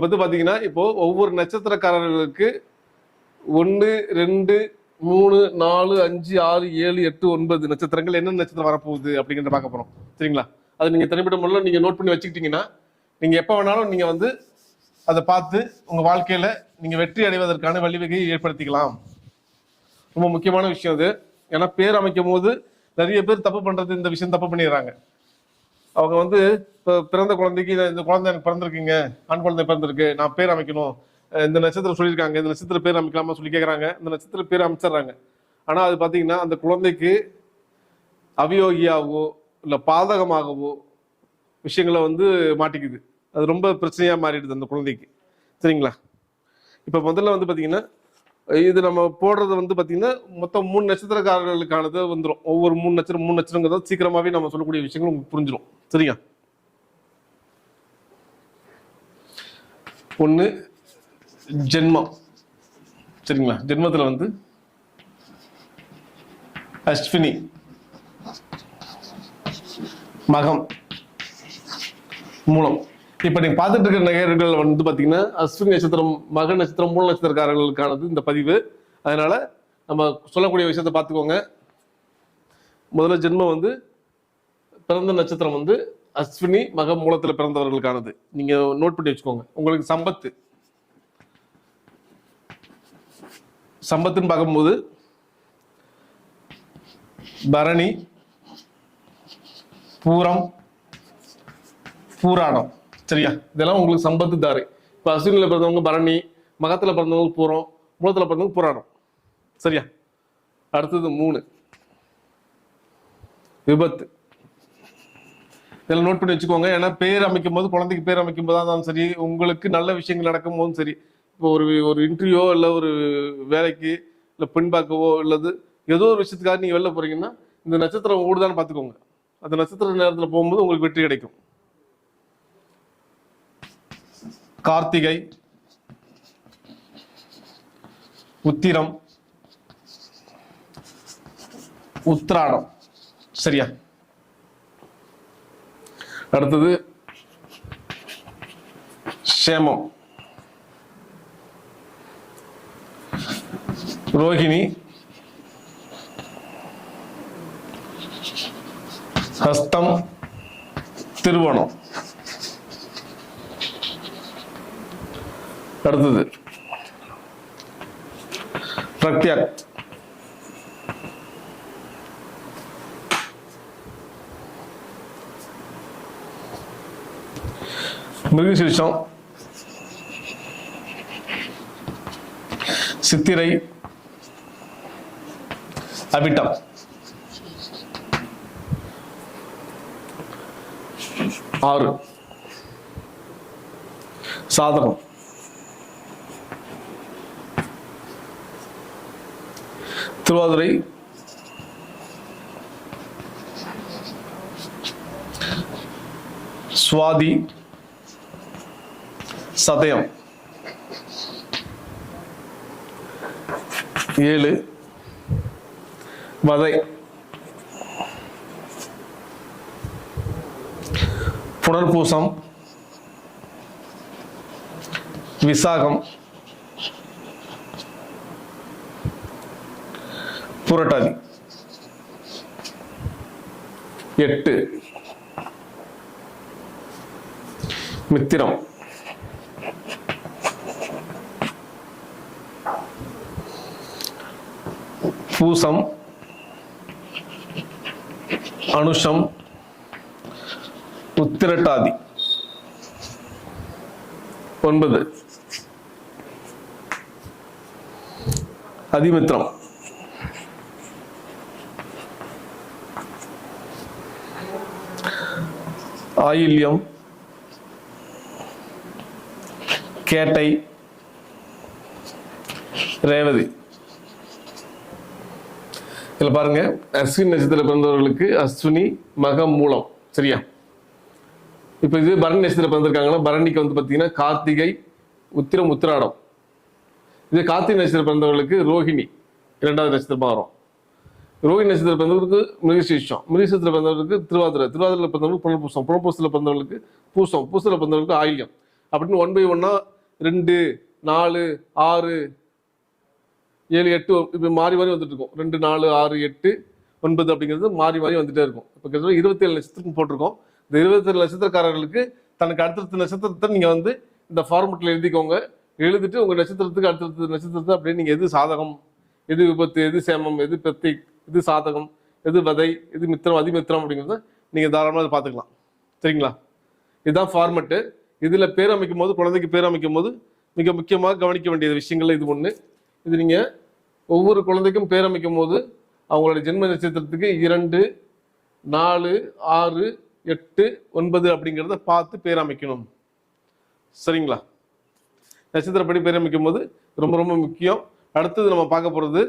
இப்போ வந்து பார்த்தீங்கன்னா இப்போ ஒவ்வொரு நட்சத்திரக்காரர்களுக்கு ஒன்று ரெண்டு மூணு நாலு அஞ்சு ஆறு ஏழு எட்டு ஒன்பது நட்சத்திரங்கள் என்ன நட்சத்திரம் வரப்போகுது அப்படிங்கிறத பார்க்க போகிறோம் சரிங்களா? அது நீங்கள் தனிப்பட்ட முறையில் நீங்கள் நோட் பண்ணி வச்சுக்கிட்டீங்கன்னா நீங்கள் எப்போ வேணாலும் நீங்கள் வந்து அதை பார்த்து உங்கள் வாழ்க்கையில் நீங்கள் வெற்றி அடைவதற்கான வழிவகையை ஏற்படுத்திக்கலாம். ரொம்ப முக்கியமான விஷயம் அது. ஏன்னா பேர் அமைக்கும் போது நிறைய பேர் தப்பு பண்ணுறது இந்த விஷயம் தப்பு பண்ணிடுறாங்க. அவங்க வந்து இப்போ பிறந்த குழந்தைக்கு இந்த- இந்த குழந்தை எனக்கு பிறந்திருக்குங்க. ஆண் குழந்தை பிறந்திருக்கு. நான் பேர் அமைக்கணும். இந்த நட்சத்திரம் சொல்லியிருக்காங்க. இந்த நட்சத்திர பேர் அமைக்கலாமா சொல்லி கேட்குறாங்க இந்த நட்சத்திர பேர் அமைச்சிடுறாங்க. ஆனால் அது பார்த்தீங்கன்னா அந்த குழந்தைக்கு அவியோகியாகவோ இல்லை பாதகமாகவோ விஷயங்களை வந்து மாட்டிக்குது. அது ரொம்ப பிரச்சனையாக மாறிடுது அந்த குழந்தைக்கு. சரிங்களா? இப்போ முதல்ல வந்து பார்த்தீங்கன்னா இது நம்ம போடுறது வந்து பார்த்தீங்கன்னா மொத்தம் மூணு நட்சத்திரக்காரர்களுக்கானது வந்துடும் ஒவ்வொரு மூணு நட்சத்திரம் மூணு நட்சத்திரங்கிறத சீக்கிரமாகவே நம்ம சொல்லக்கூடிய விஷயங்கள் உங்களுக்கு புரிஞ்சிடும் சரியா? ஒன்று ஜென்மம். சரிங்களா? ஜென்மத்தில் வந்து அஸ்வினி. மகம். மூலம். இப்ப நீங்க பார்த்துட்டு இருக்கிற நேயர்கள் வந்து பாத்தீங்கன்னா அஸ்வினி நட்சத்திரம் மக நட்சத்திரம் மூல நட்சத்திரக்காரர்களுக்கானது இந்த பதிவு. அதனால நம்ம சொல்லக்கூடிய விஷயத்தை பார்த்துக்கோங்க. முதல்ல ஜென்மம் வந்து பிறந்த நட்சத்திரம் வந்து அஸ்வினி மக மூலத்தில் பிறந்தவர்களுக்கானது. நீங்க நோட் பண்ணி வச்சுக்கோங்க. உங்களுக்கு சம்பத்து. சம்பத்துன்னு பார்க்கும்போது பரணி பூரம் பூராடம் சரியா? இதெல்லாம் உங்களுக்கு சம்பத்து தாரு. இப்போ அஸ்வினியில் பிறந்தவங்க பரணி மகத்தில் பிறந்தவங்க பூரம் மூலத்தில் பிறந்தவங்க புராணம். சரியா? அடுத்தது மூணு. விபத்து. இதெல்லாம் நோட் பண்ணி வச்சுக்கோங்க. ஏன்னா பேர் அமைக்கும் போது குழந்தைக்கு பேர் அமைக்கும் போது இருந்தாலும் சரி உங்களுக்கு நல்ல விஷயங்கள் நடக்கும் போதும் சரி இப்போ ஒரு ஒரு இன்டர்வியூ இல்லை ஒரு வேலைக்கு இல்லை பின்பாக்கவோ இல்லது ஏதோ ஒரு விஷயத்துக்காக நீங்கள் வெளில போறீங்கன்னா இந்த நட்சத்திரம் ஓடுதான்னு பார்த்துக்கோங்க. அந்த நட்சத்திர நேரத்தில் போகும்போது உங்களுக்கு வெற்றி கிடைக்கும். கார்த்திகை உத்திரம் உத்ராடம் சரியா? அடுத்தது சேமம். ரோஹிணி ஹஸ்தம் திருவோணம். அடுத்தது பிரத்யாக் மிருகசீர்ஷம். சித்திரை. அபிட்டம். ஆறு. சாதகம். திருவாதுரை சுவாதி சதயம் ஏழு வதை புனர்பூசம் விசாகம் புரட்டாதி. எட்டு. மித்திரம். பூசம். அனுஷம். உத்திரட்டாதி. ஒன்பது. அதிமித்திரம். ஆயில்யம் கேட்டை ரேவதி. இதில் பாருங்க அஸ்வின் நட்சத்திர பிறந்தவர்களுக்கு அஸ்வினி மகம் மூலம் சரியா? இப்போ இது பரணி நட்சத்திரத்தில் பிறந்திருக்காங்கன்னா பரணிக்கு வந்து பார்த்தீங்கன்னா கார்த்திகை உத்திரம் உத்திராடம். இது கார்த்திகை நட்சத்திரம் பிறந்தவர்களுக்கு ரோஹிணி இரண்டாவது நட்சத்திரமாக வரும். ரோஹிணி நட்சத்திரம் பிறந்தவருக்கு மிருகசீஷம். மிருகசீஷத்தில் பிறந்தவருக்கு திருவாதிரை. திருவாதிரையில் பிறந்தவங்களுக்கு புனர்பூசம் புனர்பூசத்தில் பிறந்தவர்களுக்கு பூசம். பூசத்தில் பிறந்தவர்களுக்கு ஆயில்யம். அப்படின்னு ஒன் பை ஒன்னா ரெண்டு நாலு ஆறு ஏழு எட்டு இப்போ மாறி மாறி வந்துட்டு இருக்கும். ரெண்டு நாலு ஆறு எட்டு ஒன்பது அப்படிங்கிறது மாறி மாறி வந்துட்டே இருக்கும். இப்போ கிட்டத்தட்ட இருபத்தேழு நட்சத்திரம் போட்டிருக்கோம். இந்த இருபத்தேழு நட்சத்திரக்காரர்களுக்கு தனக்கு அடுத்தடுத்த நட்சத்திரத்தை நீங்கள் வந்து இந்த ஃபார்மெட்டில் எழுதிக்கோங்க. எழுதிட்டு உங்கள் நட்சத்திரத்துக்கு அடுத்தடுத்த நட்சத்திரத்தை அப்படியே நீங்கள் எது சாதகம் எது விபத்து எது சேமம் எது பிரத்திக் இது சாதகம் எது வதை இது மித்திரம் அதிமித்திரம் அப்படிங்கிறத நீங்கள் தாராளமாக அதை பார்த்துக்கலாம். சரிங்களா? இதுதான் ஃபார்மெட்டு இதில் பேர் அமைக்கும் போது குழந்தைக்கு பேர் அமைக்கும் போது மிக முக்கியமாக கவனிக்க வேண்டிய விஷயங்கள் இது ஒன்று இது நீங்கள் ஒவ்வொரு குழந்தைக்கும் பேர் அமைக்கும் போது அவங்களோட ஜென்ம நட்சத்திரத்துக்கு இரண்டு நாலு ஆறு எட்டு ஒன்பது அப்படிங்கிறத பார்த்து பேர் அமைக்கணும். சரிங்களா? நட்சத்திரப்படி பேர் அமைக்கும் போது ரொம்ப ரொம்ப முக்கியம். அடுத்தது நம்ம பார்க்க போகிறது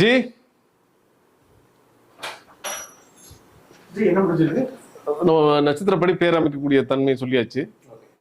ஜி. ஜி என்ன நட்சத்திரப்படி பேர் அமைக்கக்கூடிய தன்மை சொல்லியாச்சு.